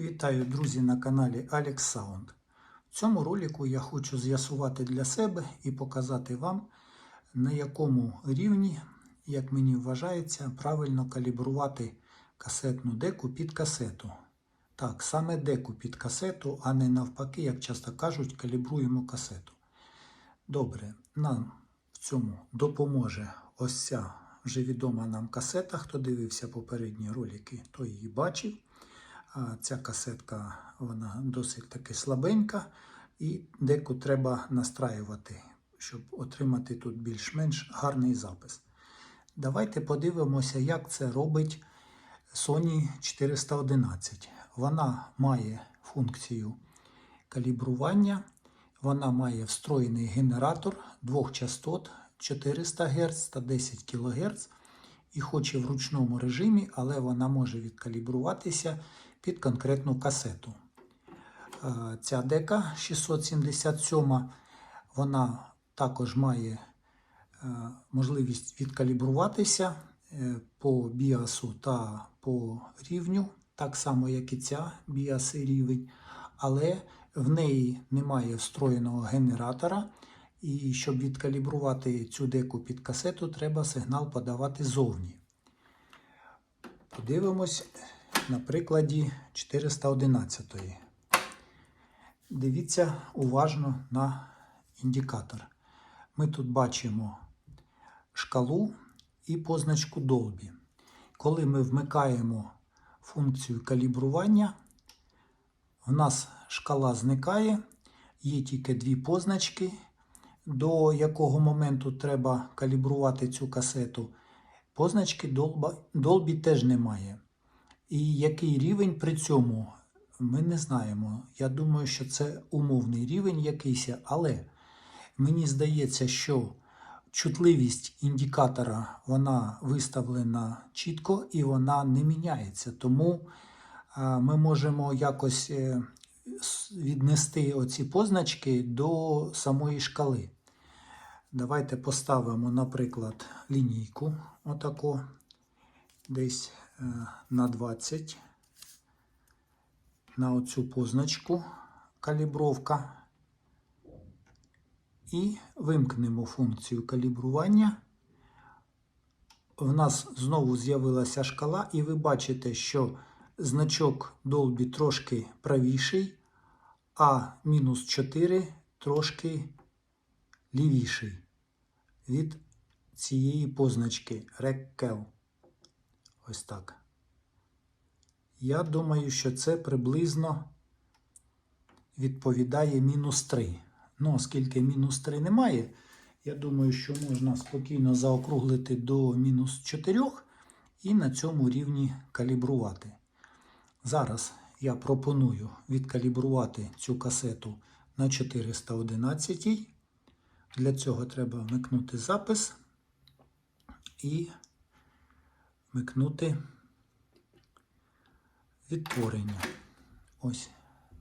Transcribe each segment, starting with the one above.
Вітаю, друзі, на каналі Alex Sound. В цьому ролику я хочу з'ясувати для себе і показати вам, на якому рівні, як мені вважається, правильно калібрувати касетну деку під касету. Так, саме деку під касету, а не навпаки, як часто кажуть, калібруємо касету. Добре, нам в цьому допоможе ось ця вже відома нам касета. Хто дивився попередні ролики, той її бачив. Ця касетка вона досить таки слабенька, і деку треба настраювати, щоб отримати тут більш-менш гарний запис. Давайте подивимося, як це робить Sony 411. Вона має функцію калібрування, вона має встроєний генератор двох частот 400 Гц та 10 кГц. І хоч і в ручному режимі, але вона може відкалібруватися під конкретну касету. Е, Ця дека 677, вона також має е, можливість відкалібруватися е, по біасу та по рівню, так само, як і ця біас і рівень, але в неї немає встроєного генератора. І щоб відкалібрувати цю деку під касету, треба сигнал подавати зовні. Подивимось на прикладі 411. Дивіться уважно на індикатор. Ми тут бачимо шкалу і позначку Dolby. Коли ми вмикаємо функцію калібрування, в нас шкала зникає, є тільки дві позначки, до якого моменту треба калібрувати цю касету. Позначки Dolby теж немає. І який рівень при цьому, ми не знаємо. Я думаю, що це умовний рівень якийсь, але мені здається, що чутливість індикатора вона виставлена чітко і вона не міняється. Тому ми можемо якось е, віднести оці позначки до самої шкали. Давайте поставимо, наприклад, лінійку отако, десь на 20 на оцю позначку калібровка. І вимкнемо функцію калібрування. В нас знову з'явилася шкала, і ви бачите, що значок Dolby трошки правіший, а мінус 4 трошки лівіший від цієї позначки Реккел. Ось так. Я думаю, що це приблизно відповідає мінус 3. Ну, оскільки мінус 3 немає, я думаю, що можна спокійно заокруглити до мінус 4 і на цьому рівні калібрувати. Зараз я пропоную відкалібрувати цю касету на 411. Для цього треба вмикнути запис і вмикнути відтворення. Ось,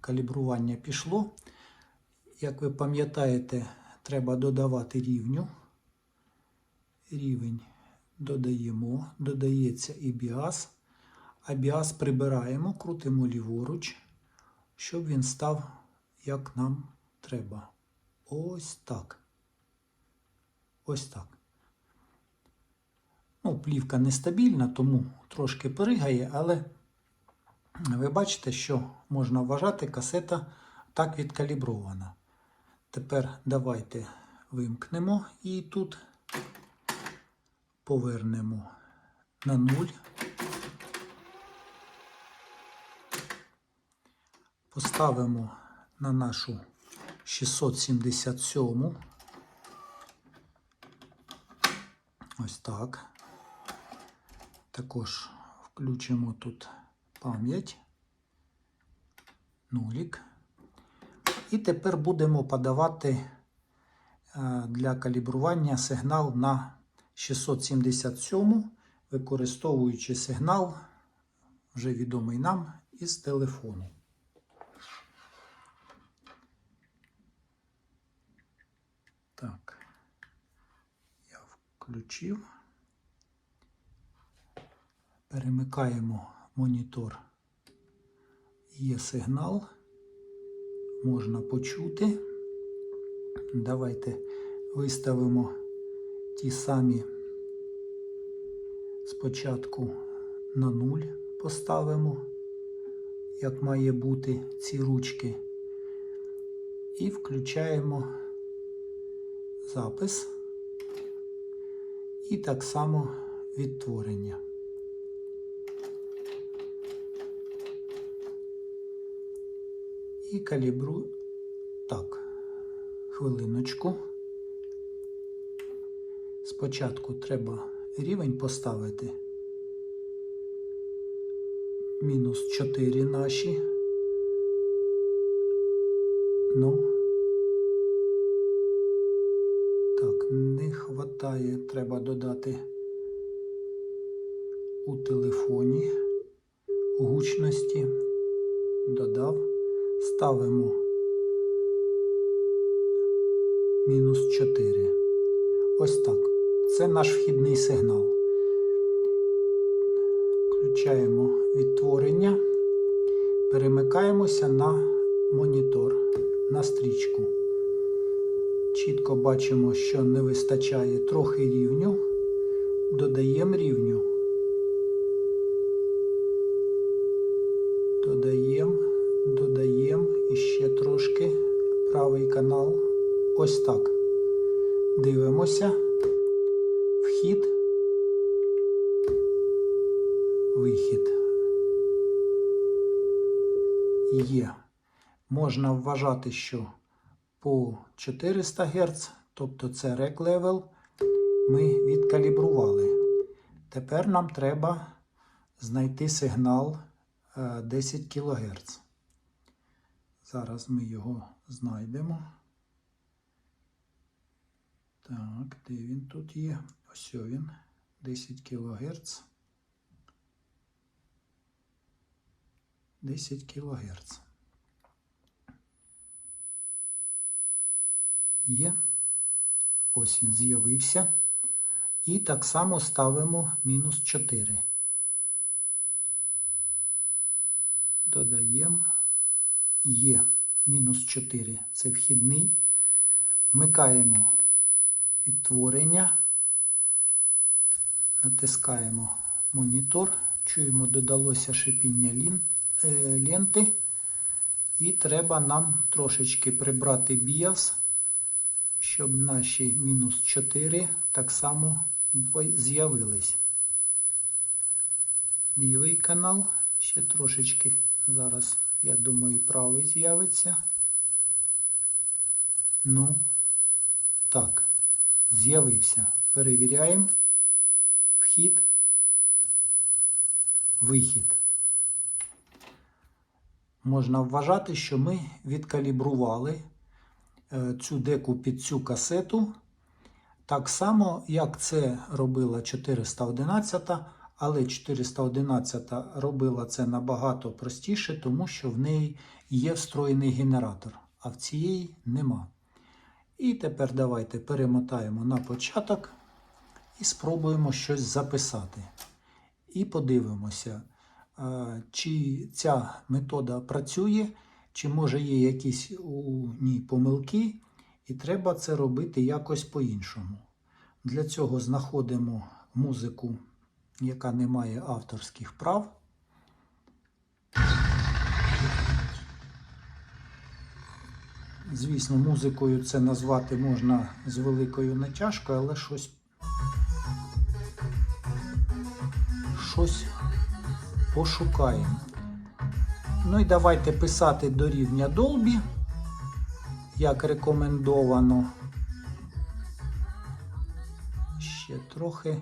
калібрування пішло. Як ви пам'ятаєте, треба додавати рівню. Рівень додаємо, додається і біас. А біас прибираємо, крутимо ліворуч, щоб він став, як нам треба. Ось так. Ось так. Ну, Плівка нестабільна, тому трошки перигає, але ви бачите, що можна вважати, касета так відкалібрована. Тепер давайте вимкнемо і тут повернемо на нуль. Поставимо на нашу 677. Ось так. Також включимо тут пам'ять, нулік. І тепер будемо подавати е, для калібрування сигнал на 677, використовуючи сигнал, вже відомий нам, із телефону. Так, я включив. Перемикаємо монітор Є сигнал, можна почути. Давайте виставимо ті самі спочатку на нуль поставимо, як має бути ці ручки, і включаємо запис і так само відтворення. І калібру так, хвилиночку. Спочатку треба рівень поставити. Мінус 4 наші. Ну. Так, не хватає, треба додати у телефоні гучності. Додав. Ставимо мінус 4. Ось так. Це наш вхідний сигнал. Включаємо відтворення, перемикаємося на монітор, на стрічку. Чітко бачимо, що не вистачає трохи рівню. Додаємо рівню. Додаємо, додаємо і ще трошки правий канал. Ось так. Дивимося. Вхід. Вихід. Є. Можна вважати, що по 400 Гц, тобто це рек левел, ми відкалібрували. Тепер нам треба знайти сигнал е, 10 кГц. Зараз ми його знайдемо. Так, де він тут є? Ось він. 10 кГц. 10 кГц. Є. Ось він з'явився. І так само ставимо мінус 4. Додаємо. Є. Мінус 4. Це вхідний. Вмикаємо відтворення. Натискаємо монітор. Чуємо, додалося шипіння е, ленти. І треба нам трошечки прибрати біас, щоб наші мінус 4 так само з'явились. Лівий канал. Ще трошечки зараз, я думаю, правий з'явиться. Ну, так, з'явився. Перевіряємо. Вхід, вихід. Можна вважати, що ми відкалібрували е, цю деку під цю касету. Так само, як це робила 411, але 411 робила це набагато простіше, тому що в неї є встроєний генератор, а в цієї нема. І тепер давайте перемотаємо на початок і спробуємо щось записати. І подивимося, чи ця метода працює, чи може є якісь у ній помилки, і треба це робити якось по-іншому. Для цього знаходимо музику, яка не має авторських прав. Звісно, музикою це назвати можна з великою натяжкою, але щось щось пошукаємо. Ну і давайте писати до рівня Dolby, як рекомендовано. Ще трохи.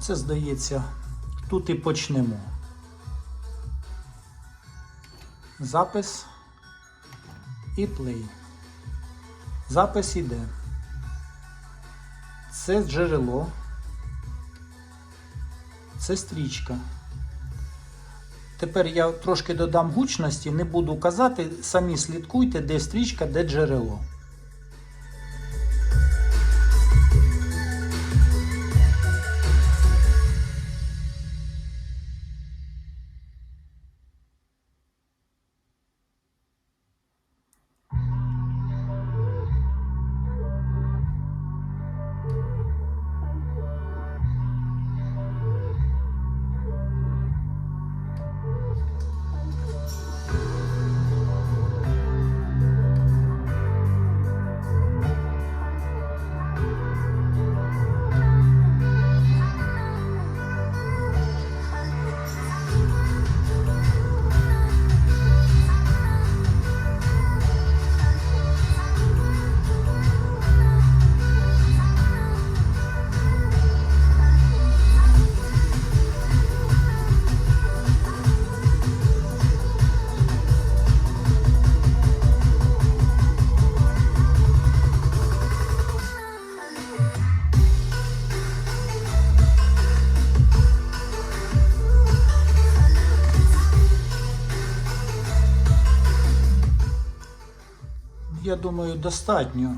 Оце, здається, тут і почнемо. Запис і плей. Запис іде. Це джерело. Це стрічка. Тепер я трошки додам гучності, не буду казати, самі слідкуйте, де стрічка, де джерело. Я думаю, достатньо.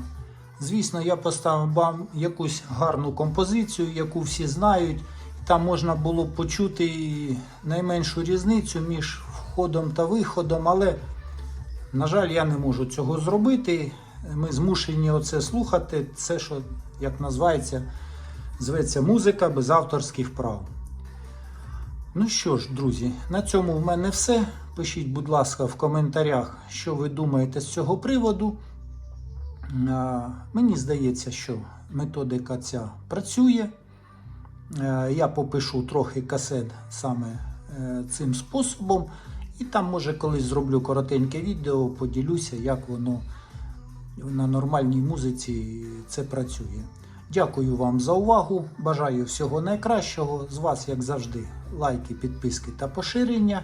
Звісно, я поставив вам якусь гарну композицію, яку всі знають. Там можна було почути найменшу різницю між входом та виходом, але, на жаль, я не можу цього зробити. Ми змушені оце слухати. Це, що, як називається, зветься музика без авторських прав. Ну що ж, друзі, на цьому в мене все. Пишіть, будь ласка, в коментарях, що ви думаєте з цього приводу. Мені здається, що методика ця працює. Я попишу трохи касет саме е, цим способом. І там, може, колись зроблю коротеньке відео, поділюся, як воно на нормальній музиці це працює. Дякую вам за увагу. Бажаю всього найкращого. З вас, як завжди, лайки, підписки та поширення.